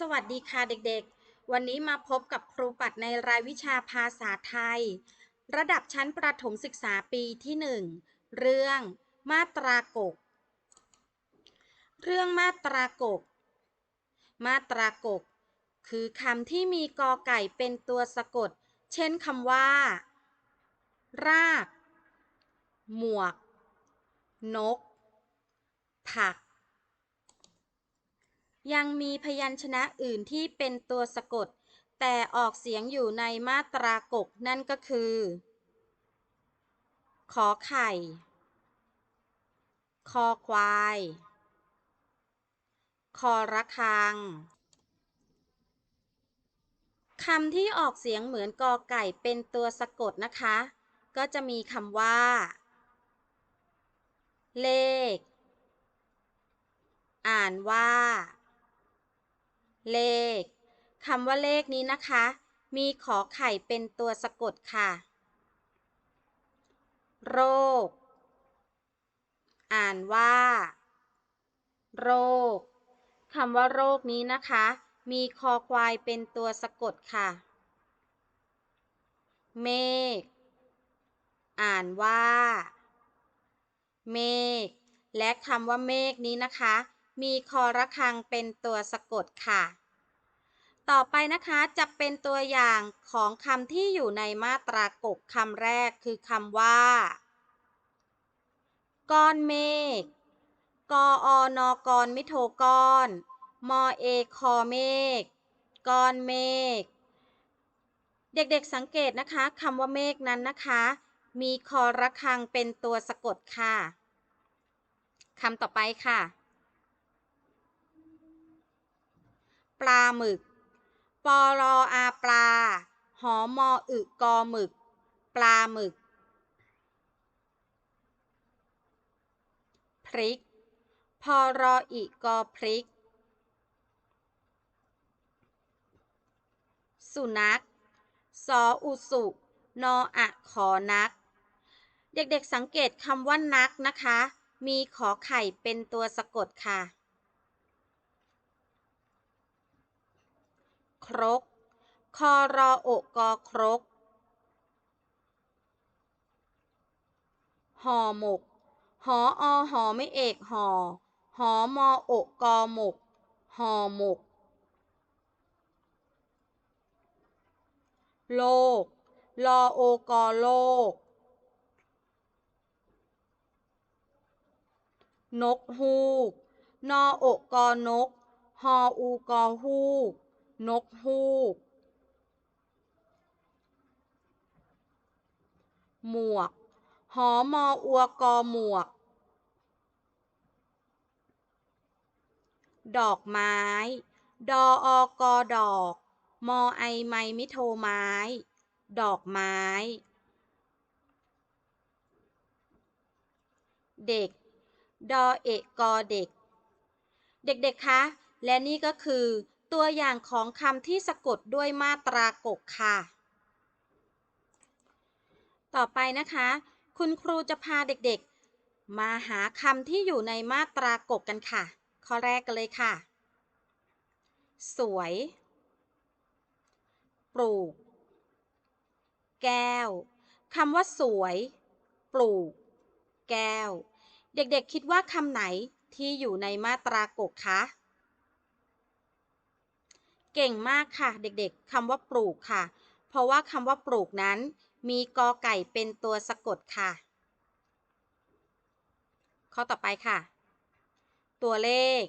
สวัสดีค่ะเด็กๆ วันนี้มาพบกับครูปัดในรายวิชาภาษาไทย ระดับชั้นประถมศึกษาปีที่ 1 เรื่องมาตรากก เรื่องมาตรากก มาตรากก คือคำที่มีกอไก่เป็นตัวสะกด เช่นคำว่า ราก หมวก นก ผัก ยังมีพยัญชนะอื่นที่เป็นตัวสะกด แต่ออกเสียงอยู่ในมาตรากกนั่นก็คือ ขอไข่ คอควาย คอระฆังคำที่ออกเสียงเหมือนกอไก่เป็นตัวสะกดนะคะ ก็จะมีคำว่า เลข อ่านว่า เลขคำว่าเลขนี้นะคะ มีขอไข่เป็นตัวสะกดค่ะ โรค อ่านว่า โรคคำว่าโรคนี้นะคะ มีคอควายเป็นตัวสะกดค่ะ เมฆ อ่านว่า เมฆ และคำว่าเมฆนี้นะคะ มีคอระฆังเป็นตัวสะกดค่ะ ต่อไปนะคะจะเป็นตัวอย่างของคำที่อยู่ในมาตรากกคำแรกคือคำว่า ก้อนเมฆกออนอกรมิโทก้อน มอเอคอเมฆก้อนเมฆเด็กๆสังเกตนะคะคำว่าเมฆนั้นนะคะ มีคอระฆังเป็นตัวสะกดค่ะคำต่อไปค่ะ ปลาหมึกปอรออาปลา หอมออึกอหมึก ปลาหมึก พริกพอรออีกอพริก สุนัข สออุสุ นออะขอนัก เด็กๆสังเกตคำว่านักนะคะ มีขอไข่เป็นตัวสะกดค่ะ ครก คอรอโอกอครก ห่อหมก หออหอไม่เอกห่อ หอมอโอกอหมก ห่อหมก โลก ลอโอกอโลก นกฮูก นอโอกอนก ฮออูกอฮูก นกฮูก หมวก หอมออัวกอหมวก ดอกไม้ ดออกอดอก มอไอไมมิโทไม้ ดอกไม้ เด็ก ดอเอกกอเด็ก เด็กๆ คะ และนี่ก็คือ ตัวอย่างของคำที่สะกดด้วยมาตรากกค่ะ ต่อไปนะคะ คุณครูจะพาเด็กๆ มาหาคำที่อยู่ในมาตรากกกันค่ะ ข้อแรกกันเลยค่ะ สวย ปลูก แก้วคำว่าสวย ปลูก แก้ว เด็กๆคิดว่าคำไหนที่อยู่ในมาตรากกคะ เก่งมากค่ะ เด็กๆคำว่าปลูกค่ะ เพราะว่าคำว่าปลูกนั้น มีกอไก่เป็นตัวสะกดค่ะ ข้อต่อไปค่ะ ตัวเลข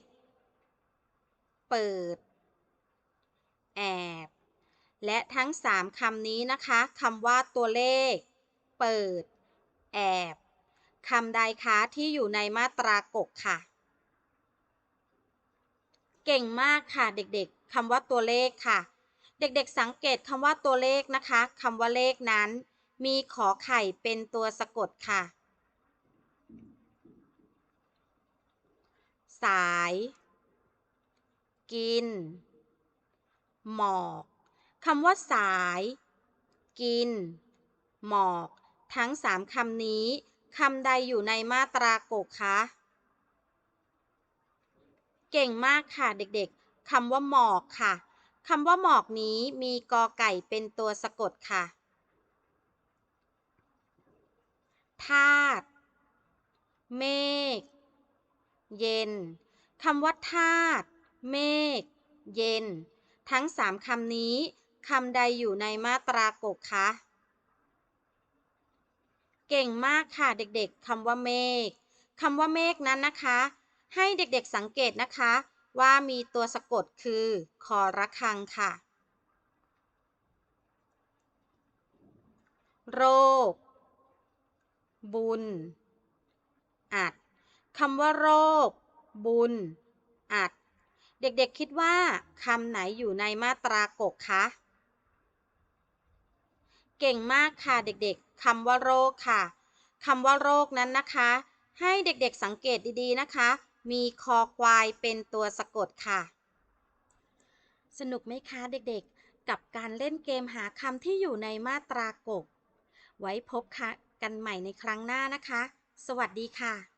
เปิด แอบ และทั้งสามคำนี้นะคะคำว่าตัวเลข เปิด แอบคำใดคะที่อยู่ในมาตรากกค่ะ เก่งมากค่ะเด็กๆ คำว่าตัวเลขค่ะ เด็กๆสังเกตคำว่าตัวเลขนะคะคำว่าเลขนั้น มีขอไข่เป็นตัวสะกดค่ะ สาย กิน หมอกคำว่าสาย กิน หมอก ทั้งสามคำนี้คำใดอยู่ในมาตรากกคะ เก่งมากค่ะเด็กๆ คำว่าหมอกค่ะคำว่าหมอกนี้มีกอไก่เป็นตัวสะกดค่ะธาตุเมฆ เย็นคำว่าธาตุเมฆ เย็น ทั้งสามคำนี้คำใดอยู่ในมาตรากกคะ เก่งมากค่ะเด็กๆคำว่าเมฆคำว่าเมฆนั้นนะคะ ให้เด็กๆสังเกตนะคะ ว่ามีตัวสะกดคือคอระคังค่ะ โรค บุญ อัดคำว่าโรค บุญ อัด เด็กๆคิดว่าคำไหนอยู่ในมาตรากกคะ เก่งมากค่ะเด็กๆคำว่าโรคค่ะคำว่าโรคนั้นนะคะ ให้เด็กๆสังเกตดีๆนะคะ มีคอควายเป็นตัวสะกดค่ะ สนุกไหมคะเด็กๆ กับการเล่นเกมหาคำที่อยู่ในมาตรากกไว้พบกันใหม่ในครั้งหน้านะคะ สวัสดีค่ะ